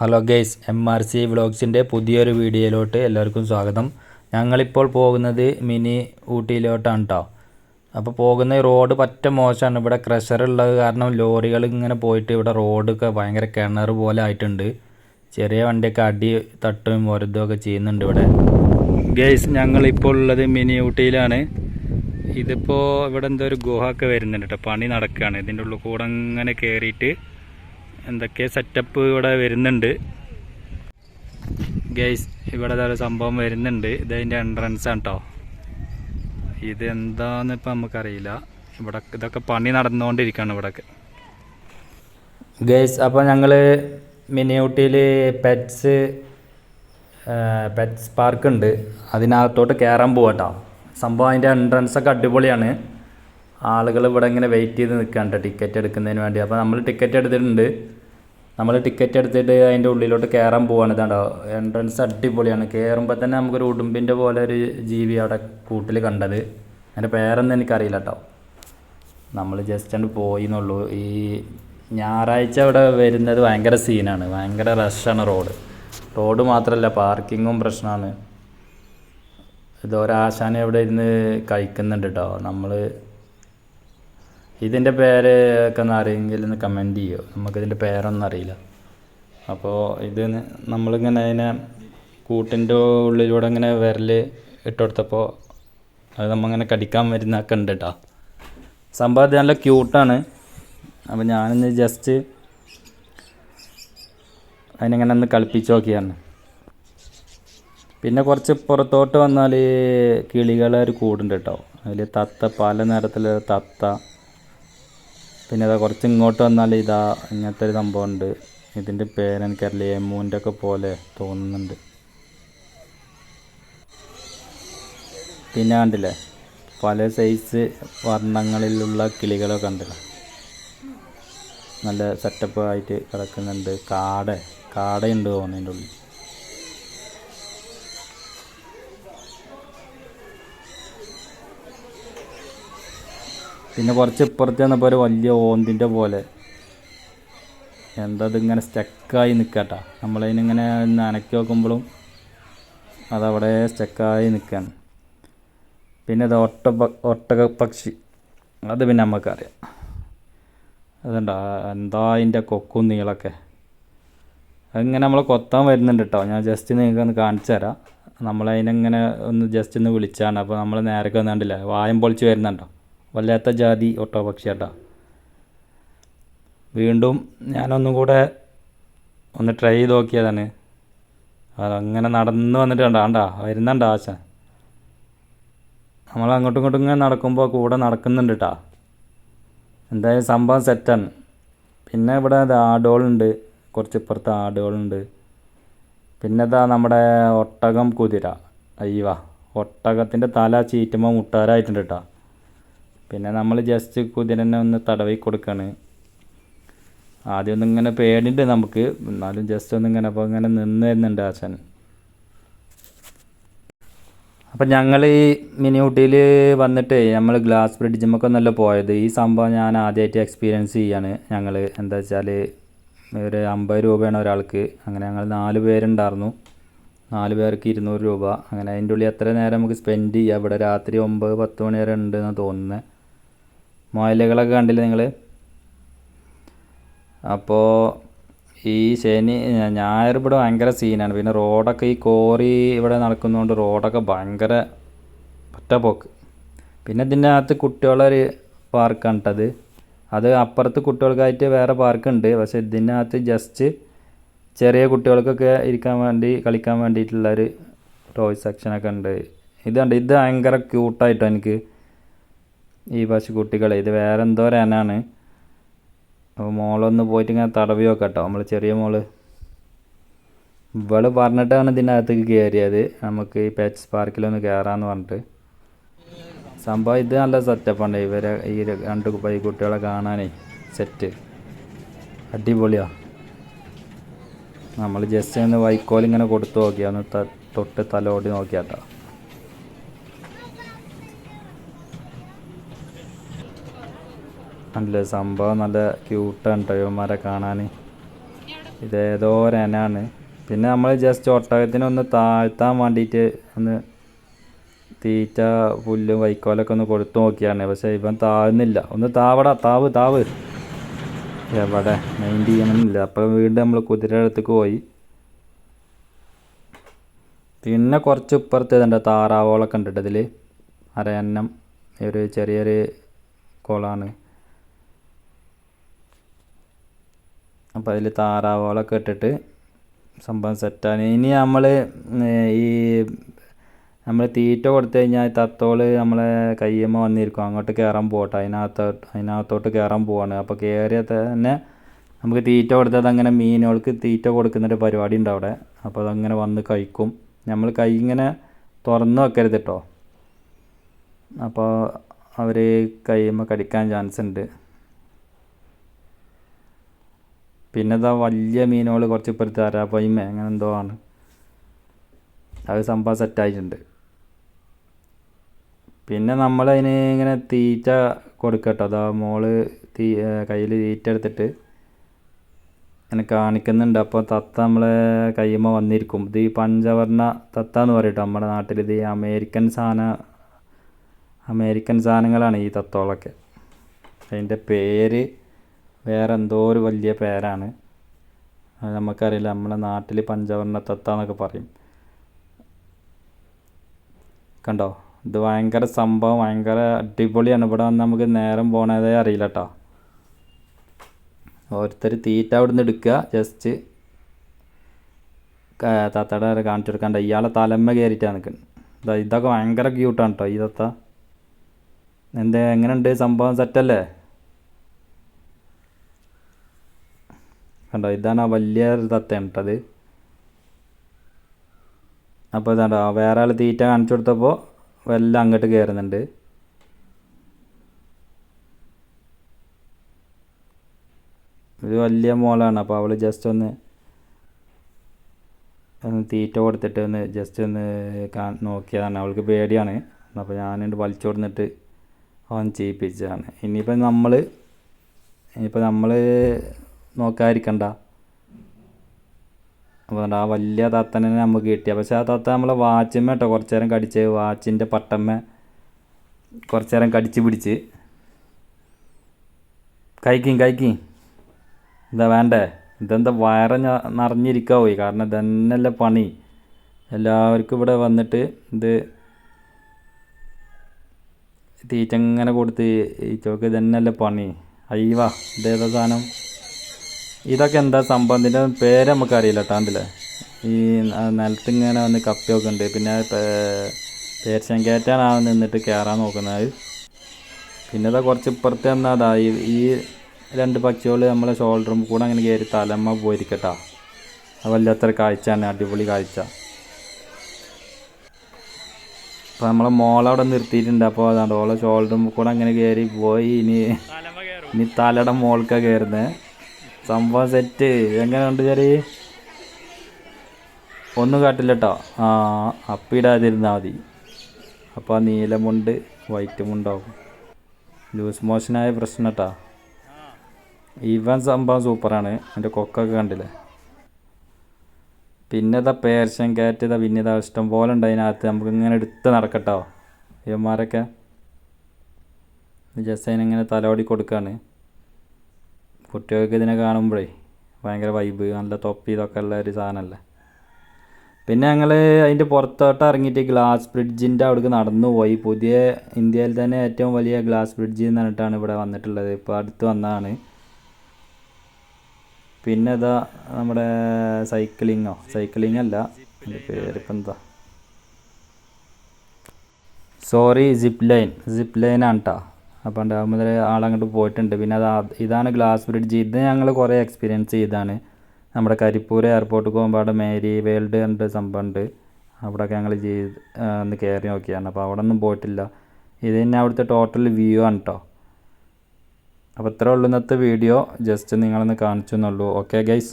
Hello guys M R C വ്ളോഗ്സിന്റെ പുതിയൊരു വീഡിയോയിലോട്ട് എല്ലാവർക്കും സ്വാഗതം. ഞങ്ങളിപ്പോൾ പോകുന്നത് മിനി ഊട്ടിയിലോട്ടാണ് കേട്ടോ അപ്പോൾ പോകുന്ന റോഡ് പറ്റ മോശമാണ്. ഇവിടെ ക്രഷർ ഉള്ളത് കാരണം ലോറികൾ ഇങ്ങനെ പോയിട്ട് ഇവിടെ റോഡൊക്കെ ഭയങ്കര കിണർ പോലെ ആയിട്ടുണ്ട്. ചെറിയ വണ്ടിയൊക്കെ അടി തട്ടും മൊരുതും ഒക്കെ ചെയ്യുന്നുണ്ട് ഇവിടെ. ഗെയ്സ് ഞങ്ങളിപ്പോൾ ഉള്ളത് മിനി ഊട്ടിയിലാണ്. ഇതിപ്പോൾ ഇവിടെ എന്തോ ഒരു ഗുഹ ഒക്കെ വരുന്നുണ്ട് കേട്ടോ പണി നടക്കുകയാണ് ഇതിന്റെ ഉള്ളിൽ കൂടെ അങ്ങനെ കയറിയിട്ട് എന്തൊക്കെ സെറ്റപ്പ് ഇവിടെ വരുന്നുണ്ട്. ഗൈസ് ഇവിടെ ഒരു സംഭവം വരുന്നുണ്ട്. ഇത് അതിന്റെ എൻട്രൻസ് ആണ് കേട്ടോ ഇത് എന്താന്ന് ഇപ്പം നമുക്കറിയില്ല. ഇവിടെ ഇതൊക്കെ പണി നടന്നുകൊണ്ടിരിക്കുകയാണ് ഇവിടെയൊക്കെ ഗൈസ് അപ്പോൾ ഞങ്ങൾ മിനി ഊട്ടിയിൽ പെറ്റ്സ് പെറ്റ്സ് പാർക്ക് ഉണ്ട്. അതിനകത്തോട്ട് കയറാൻ പോവാട്ടോ. സംഭവം അതിന്റെ എൻട്രൻസൊക്കെ അടിപൊളിയാണ്. ആളുകൾ ഇവിടെ ഇങ്ങനെ വെയിറ്റ് ചെയ്ത് നിൽക്കാണ്ട് ടിക്കറ്റ് എടുക്കുന്നതിന് വേണ്ടി. അപ്പോൾ നമ്മൾ ടിക്കറ്റ് എടുത്തിട്ടുണ്ട്. നമ്മൾ ടിക്കറ്റ് എടുത്തിട്ട് അതിന്റെ ഉള്ളിലോട്ട് കയറാൻ പോവാണ്. ഇതാണ്ടോ എൻട്രൻസ് അടിപൊളിയാണ്. കയറുമ്പോൾ തന്നെ നമുക്കൊരു ഉടുമ്പിന്റെ പോലെ ഒരു ജീവി അവിടെ കൂട്ടിൽ കണ്ടത്. അതിന്റെ പേരൊന്നും എനിക്കറിയില്ല കേട്ടോ നമ്മൾ ജസ്റ്റ് അങ്ങ് പോയി എന്നുള്ളൂ. ഈ ഞായറാഴ്ച അവിടെ വരുന്നത് ഭയങ്കര സീനാണ് ഭയങ്കര റഷാണ് റോഡ് റോഡ് മാത്രമല്ല പാർക്കിങ്ങും പ്രശ്നമാണ് ഇത് അവിടെ ഇരുന്ന് കഴിക്കുന്നുണ്ട് കേട്ടോ നമ്മൾ ഇതിന്റെ പേര് ഒക്കെ ഒന്ന് അറിയുമെങ്കിൽ ഒന്ന് കമന്റ് ചെയ്യുമോ നമുക്കിതിന്റെ പേരൊന്നും അറിയില്ല. അപ്പോൾ ഇത് നമ്മളിങ്ങനെ അതിനെ കൂട്ടിന്റെ ഉള്ളിലൂടെ ഇങ്ങനെ വിരൽ ഇട്ട് കൊടുത്തപ്പോൾ അത് നമ്മങ്ങനെ കടിക്കാൻ വരുന്നൊക്കെ ഉണ്ട് കേട്ടോ സംഭവം നല്ല ക്യൂട്ടാണ് അപ്പോൾ ഞാനിന്ന് ജസ്റ്റ് അതിനെങ്ങനെ ഒന്ന് കളിപ്പിച്ച് നോക്കിയാണ് പിന്നെ കുറച്ച് പുറത്തോട്ട് വന്നാൽ കിളികളെ ഒരു കൂടുണ്ട് കേട്ടോ അതിൽ തത്ത പല നിറത്തിലുള്ള തത്ത പിന്നെ ഇതാ കുറച്ച് ഇങ്ങോട്ട് വന്നാൽ ഇതാ ഇങ്ങനത്തെ ഒരു സംഭവമുണ്ട്. ഇതിന്റെ പേരെനിക്കറിയില്ല എമൂന്റെ ഒക്കെ പോലെ തോന്നുന്നുണ്ട്. പിന്നെ കണ്ടില്ലേ? പല സൈസ് വർണങ്ങളിലുള്ള കിളികളൊക്കെ ഉണ്ടല്ലോ നല്ല സെറ്റപ്പ് ആയിട്ട് കിടക്കുന്നുണ്ട്. കാട കാടയുണ്ട് തോന്നുന്നതിന്റെ ഉള്ളിൽ പിന്നെ കുറച്ച് ഇപ്പുറത്ത് വന്നപ്പോൾ ഒരു വലിയ ഓന്തിന്റെ പോലെ. എന്താ ഇതിങ്ങനെ സ്റ്റക്കായി നിൽക്കട്ടാ നമ്മളതിനിങ്ങനെ നനക്കി നോക്കുമ്പോഴും അതവിടെ സ്റ്റക്കായി നിൽക്കുകയാണ് പിന്നെ ഇത് ഒട്ട ഒട്ടക പക്ഷി. അത് പിന്നെ നമുക്കറിയാം അതുണ്ടോ എന്താ അതിന്റെ കൊക്കും നീളൊക്കെ. അതിങ്ങനെ നമ്മൾ കൊത്താൻ വരുന്നുണ്ട് കേട്ടോ ഞാൻ ജസ്റ്റ് നിങ്ങൾക്ക് ഒന്ന് കാണിച്ചു തരാം നമ്മളതിനെങ്ങനെ ഒന്ന് ജസ്റ്റ് ഒന്ന് വിളിച്ചാണ്. അപ്പോൾ നമ്മൾ നേരൊക്കെ വന്നിട്ടില്ല വായം പൊളിച്ച് വരുന്നുണ്ടോ? വല്ലാത്ത ജാതി ഒട്ടോ പക്ഷിയാട്ടോ വീണ്ടും ഞാനൊന്നും കൂടെ ഒന്ന് ട്രൈ ചെയ്ത് നോക്കിയതാണ്. അതങ്ങനെ നടന്ന് വന്നിട്ട് കണ്ട വരുന്നുണ്ടോ വരുന്നുണ്ട് ആശ. നമ്മൾ അങ്ങോട്ടും ഇങ്ങോട്ടും ഇങ്ങനെ നടക്കുമ്പോൾ കൂടെ നടക്കുന്നുണ്ട് കേട്ടാ എന്തായാലും സംഭവം സെറ്റാണ് പിന്നെ ഇവിടെ അത് ആടുകളുണ്ട്. കുറച്ച് ഇപ്പുറത്ത് ആടുകളുണ്ട്. പിന്നെ ഇതാ നമ്മുടെ ഒട്ടകം കുതിര. അയ്യവാ ഒട്ടകത്തിന്റെ തല ചീറ്റുമ്പോൾ മുട്ടാരായിട്ടുണ്ട് കേട്ടോ പിന്നെ നമ്മൾ ജസ്റ്റ് കുതിരനെ ഒന്ന് തടവി കൊടുക്കാണ്. ആദ്യം ഒന്നും ഇങ്ങനെ പേടിണ്ട് നമുക്ക്. എന്നാലും ജസ്റ്റ് ഒന്നും ഇങ്ങനെ അപ്പോൾ ഇങ്ങനെ നിന്ന് വരുന്നുണ്ട് ആശൻ. അപ്പം ഞങ്ങൾ ഈ മിനി ഊട്ടിയിൽ വന്നിട്ട് നമ്മൾ ഗ്ലാസ് ബ്രിഡ്ജുമൊക്കെ നല്ല പോയത്. ഈ സംഭവം ഞാൻ ആദ്യമായിട്ട് എക്സ്പീരിയൻസ് ചെയ്യാണ് ഞങ്ങൾ എന്താ വെച്ചാൽ ഒരു അമ്പത് രൂപയാണ് ഒരാൾക്ക്. അങ്ങനെ ഞങ്ങൾ നാല് പേരുണ്ടായിരുന്നു. നാല് പേർക്ക് ഇരുന്നൂറ് രൂപ. അങ്ങനെ അതിന്റെ ഉള്ളിൽ എത്ര നേരം നമുക്ക് സ്പെൻഡ് ചെയ്യാം? ഇവിടെ രാത്രി ഒമ്പത് പത്ത് മണി വരെ ഉണ്ടെന്നാണ് തോന്നുന്നത് മുയലുകളൊക്കെ കണ്ടില്ലേ നിങ്ങൾ അപ്പോൾ ഈ ശനി ഞായർ ഇവിടെ ഭയങ്കര സീനാണ്. പിന്നെ റോഡൊക്കെ ഈ കോറി ഇവിടെ നടക്കുന്നതുകൊണ്ട് റോഡൊക്കെ ഭയങ്കര ഒറ്റപ്പോക്ക് പിന്നെ ഇതിന്റെ അകത്ത് കുട്ടികളൊരു പാർക്കാണ് കേട്ടത് അത് അപ്പുറത്ത് കുട്ടികൾക്കായിട്ട് വേറെ പാർക്കുണ്ട്. പക്ഷേ ഇതിനകത്ത് ജസ്റ്റ് ചെറിയ കുട്ടികൾക്കൊക്കെ ഇരിക്കാൻ വേണ്ടി കളിക്കാൻ വേണ്ടിയിട്ടുള്ളൊരു ടോയ് സെക്ഷനൊക്കെ ഉണ്ട്. ഇതുണ്ട്. ഇത് ഭയങ്കര ക്യൂട്ടായിട്ടോ എനിക്ക് ഈ പശുക്കുട്ടികളെ. ഇത് വേറെ എന്തോ ഒരനാണ് അപ്പോൾ മോളൊന്ന് പോയിട്ട് ഇങ്ങനെ തടവി നോക്കട്ടോ നമ്മൾ ചെറിയ മോൾ. ഇവൾ പറഞ്ഞിട്ടാണ് ഇതിന്റെ അകത്തേക്ക് കയറിയത് നമുക്ക് ഈ പെറ്റ്സ് പാർക്കിലൊന്ന് കയറാമെന്ന് പറഞ്ഞിട്ട്. സംഭവം ഇത് നല്ല സെറ്റപ്പാണ് ഇവരെ ഈ രണ്ട് കുട്ടികളെ കാണാനേ സെറ്റ് അടിപൊളിയാ. നമ്മൾ ജസ്റ്റ് ഒന്ന് വൈക്കോൽ ഇങ്ങനെ കൊടുത്തു നോക്കിയാൽ ഒന്ന് തൊട്ട് തലോടി നോക്കിയാട്ടോ. നല്ല സംഭവം നല്ല ക്യൂട്ടാണ് ഇവന്മാരെ കാണാൻ ഇതേതോ ഒരനാണ്. പിന്നെ നമ്മൾ ജസ്റ്റ് ഒട്ടകത്തിനെ ഒന്ന് താഴ്ത്താൻ വേണ്ടിയിട്ട് ഒന്ന് തീറ്റ പുല്ലും വൈക്കോലൊക്കെ ഒന്ന് കൊടുത്തു നോക്കിയാണ്. പക്ഷേ ഇവൻ താഴുന്നില്ല. ഒന്ന് താവടാ താവ് താവ്. എവിടെ? മൈൻഡ് ചെയ്യണമെന്നില്ല അപ്പോൾ വീണ്ടും നമ്മൾ കുതിര അടുത്തേക്ക് പോയി. പിന്നെ കുറച്ച് ഇപ്പുറത്ത് ഇതുണ്ട്. താറാവോളൊക്കെ ഉണ്ട് ഇതിൽ അരയന്നം. ഒരു ചെറിയൊരു കുളമാണ് അപ്പോൾ അതിൽ താറാവുകളൊക്കെ ഇട്ടിട്ട് സംഭവം സെറ്റാണ് ഇനി നമ്മൾ ഈ നമ്മൾ തീറ്റ കൊടുത്തു കഴിഞ്ഞാൽ തത്തോൾ നമ്മളെ കയ്യമ്മ വന്നിരിക്കും. അങ്ങോട്ട് കയറാൻ പോകട്ടെ അതിനകത്ത് അതിനകത്തോട്ട് കയറാൻ പോവാണ്. അപ്പോൾ കയറിയ തന്നെ നമുക്ക് തീറ്റ കൊടുത്താൽ അതങ്ങനെ മീനുകൾക്ക് തീറ്റ കൊടുക്കുന്നൊരു പരിപാടി ഉണ്ട് അവിടെ. അപ്പോൾ അതങ്ങനെ വന്ന് കഴിക്കും. നമ്മൾ കൈ ഇങ്ങനെ തുറന്ന് വെക്കരുത് കേട്ടോ അപ്പോൾ അവർ കയ്യുമ്പോൾ കടിക്കാൻ ചാൻസ് ഉണ്ട്. പിന്നെ ഇതാ വലിയ മീനുകൾ കുറച്ച് ഇപ്പുറത്ത് അരാപ്പയ്മ അങ്ങനെ എന്തോ ആണ്. അത് സംഭവം സെറ്റായിട്ടുണ്ട് പിന്നെ നമ്മളതിന് ഇങ്ങനെ തീറ്റ കൊടുക്കട്ടോ. അതാ മോൾ തീ കയ്യിൽ തീറ്റ എടുത്തിട്ട് ഇങ്ങനെ കാണിക്കുന്നുണ്ട്. അപ്പോൾ തത്ത നമ്മളെ കയ്യുമ്പോൾ വന്നിരിക്കും. ഇത് ഈ പഞ്ചവർണ തത്ത എന്ന് പറയട്ടോ നമ്മുടെ നാട്ടിൽ ഇത് അമേരിക്കൻ സാധന അമേരിക്കൻ സാധനങ്ങളാണ് ഈ തത്തോളൊക്കെ. അതിന്റെ പേര് വേറെ എന്തോ ഒരു വലിയ പേരാണ്. അത് നമുക്കറിയില്ല. നമ്മുടെ നാട്ടിൽ പഞ്ചവർണ തത്ത എന്നൊക്കെ പറയും. കണ്ടോ? ഇത് ഭയങ്കര സംഭവം. ഭയങ്കര അടിപൊളിയാണ്. ഇവിടെ വന്ന് നമുക്ക് നേരം പോണതേ അറിയില്ല കേട്ടോ ഓരോരുത്തർ തീറ്റ അവിടെ നിന്ന് എടുക്കുക ജസ്റ്റ് താത്തയുടെ കാണിച്ചു കൊടുക്കണ്ട ഇയാളെ തലമ്മ കയറിയിട്ടാണ് നിൽക്കുന്നത്. ഇതൊക്കെ ഭയങ്കര ക്യൂട്ടാണ് കേട്ടോ ഈ തത്ത. എന്താ എങ്ങനെയുണ്ട്? സംഭവം സെറ്റല്ലേ കണ്ടോ? ഇതാണ് ആ വലിയ ഒരു തത്തയാണ് കേട്ടത് അപ്പോൾ ഇതാണ്ടോ വേറെ ആൾ തീറ്റ കാണിച്ചു കൊടുത്തപ്പോൾ വല്ല അങ്ങോട്ട് കയറുന്നുണ്ട്. ഇത് വലിയ മോളാണ് അപ്പോൾ അവൾ ജസ്റ്റ് ഒന്ന് ഒന്ന് തീറ്റ കൊടുത്തിട്ട് ഒന്ന് ജസ്റ്റ് ഒന്ന് നോക്കിയതാണ്. അവൾക്ക് പേടിയാണ്. അപ്പോൾ ഞാനുണ്ട് വലിച്ചു കൊടുത്തിട്ട് അവൻ ചെയ്യിപ്പിച്ചതാണ് ഇനിയിപ്പോൾ നമ്മൾ ഇനിയിപ്പോൾ നമ്മൾ നോക്കാതിരിക്കണ്ട. അപ്പോൾ ആ വലിയ തത്തനെ നമുക്ക് കിട്ടിയ പക്ഷെ ആ തത്ത നമ്മളെ വാച്ചമ്മ കേട്ടോ കുറച്ച് നേരം കടിച്ച് വാച്ചിന്റെ പട്ടമ്മ കുറച്ച് നേരം കടിച്ച് പിടിച്ച്. കഴിക്കും കഴിക്കും. എന്താ വേണ്ടേ? ഇതെന്താ വയറ നിറഞ്ഞിരിക്കാൻ പോയി കാരണം ഇതന്നെയല്ല പണി. എല്ലാവർക്കും ഇവിടെ വന്നിട്ട് ഇത് തീറ്റ ഇങ്ങനെ കൊടുത്ത് ഈ ചോക്ക് ഇതന്നെയല്ല പണി. അയ്യവാ ഇതേതാ സാധനം? ഇതൊക്കെ എന്താ സംഭവം? ഇതിന്റെ പേര് നമുക്കറിയില്ല കേട്ടാണ്ടില്ലേ ഈ നിലത്ത് ഇങ്ങനെ വന്ന് കപ്പിയൊക്കെ ഉണ്ട്. പിന്നെ പേർശങ്കേറ്റാണ് കയറ്റാണ് ആ നിന്നിട്ട് കയറാൻ നോക്കുന്നത്. പിന്നെ ഇതാ കുറച്ച് ഇപ്പുറത്ത് തന്നെ അതാ ഈ രണ്ട് പക്ഷികൾ നമ്മളെ ഷോൾഡറും കൂടെ അങ്ങനെ കയറി തലമ്മ പോയിരിക്കട്ടാ. അത് വല്ലാത്തൊരു കാഴ്ചയാണ് അടിപൊളി കാഴ്ച. അപ്പോൾ നമ്മളെ മോളവിടെ നിർത്തിയിട്ടുണ്ട്. അപ്പോൾ അതാണ്ട് ഓളെ ഷോൾഡറും കൂടെ അങ്ങനെ കയറി പോയി. ഇനി ഇനി തലയുടെ മോൾക്കാണ് കയറുന്നത് സംഭവം സെറ്റ് എങ്ങനെയുണ്ട് ചെറിയ? ഒന്നും കാട്ടില്ല കേട്ടോ ആ അപ്പിടാതിരുന്നാൽ മതി. അപ്പോൾ ആ നീലമുണ്ട് വൈറ്റ് മുണ്ടാവും. ലൂസ് മോഷനായ പ്രശ്നം കേട്ടോ ഇവൻ സംഭവം സൂപ്പറാണ് എന്റെ കൊക്കൊക്കെ കണ്ടില്ലേ? പിന്നെ ഇതാ പേർഷ്യൻ കാറ്റ് ഇതാ പിന്നെ ഇതാ ഇഷ്ടം പോലെ ഉണ്ട് അതിനകത്ത്. നമുക്ക് ഇങ്ങനെ എടുത്ത് നടക്കട്ടോ. ഇവന്മാരൊക്കെ. ജസ്സൈനിങ്ങനെ തലോടി കൊടുക്കുകയാണ് കുട്ടികൾക്ക് ഇതിനെ കാണുമ്പോഴേ ഭയങ്കര വൈബ് നല്ല തൊപ്പി ഇതൊക്കെ ഉള്ള ഒരു സാധനമല്ലേ? പിന്നെ ഞങ്ങൾ അതിന്റെ പുറത്തോട്ട് ഇറങ്ങിയിട്ട് ഗ്ലാസ് ബ്രിഡ്ജിന്റെ അവിടേക്ക് നടന്നു പോയി പുതിയ ഇന്ത്യയിൽ തന്നെ ഏറ്റവും വലിയ ഗ്ലാസ് ബ്രിഡ്ജ് എന്ന് പറഞ്ഞിട്ടാണ് ഇവിടെ വന്നിട്ടുള്ളത്. ഇപ്പോൾ അടുത്ത് വന്നതാണ്. പിന്നെ ഇതാ നമ്മുടെ സൈക്ലിങ്ങോ സൈക്ലിംഗ് അല്ല. എന്റെ പേരിപ്പം എന്താ? സോറി സിപ്പ് ലൈൻ സിപ്പ് ലൈനാണ് കേട്ടോ അപ്പോൾ ഉണ്ടാകുമ്പോൾ ആളങ്ങോട്ട് പോയിട്ടുണ്ട്. പിന്നെ അത് ഇതാണ് ഗ്ലാസ് ബ്രിഡ്ജ്. ഇത് ഞങ്ങൾ കുറേ എക്സ്പീരിയൻസ് ചെയ്താണ്. നമ്മുടെ കരിപ്പൂർ എയർപോർട്ട് പോകുമ്പോൾ അവിടെ മേരി വേൾഡ് ഉണ്ട്. സംഭവമുണ്ട് അവിടെയൊക്കെ ഞങ്ങൾ ചെയ്ത് ഒന്ന് കയറി നോക്കിയാണ് അപ്പോൾ അവിടെ ഒന്നും പോയിട്ടില്ല. ഇത് തന്നെ അവിടുത്തെ ടോട്ടൽ വ്യൂ ആണ് കേട്ടോ അപ്പോൾ ഇത്രേ ഇന്നത്തെ വീഡിയോ ജസ്റ്റ് നിങ്ങളൊന്ന് കാണിച്ചു എന്നുള്ളൂ ഓക്കെ ഗൈസ്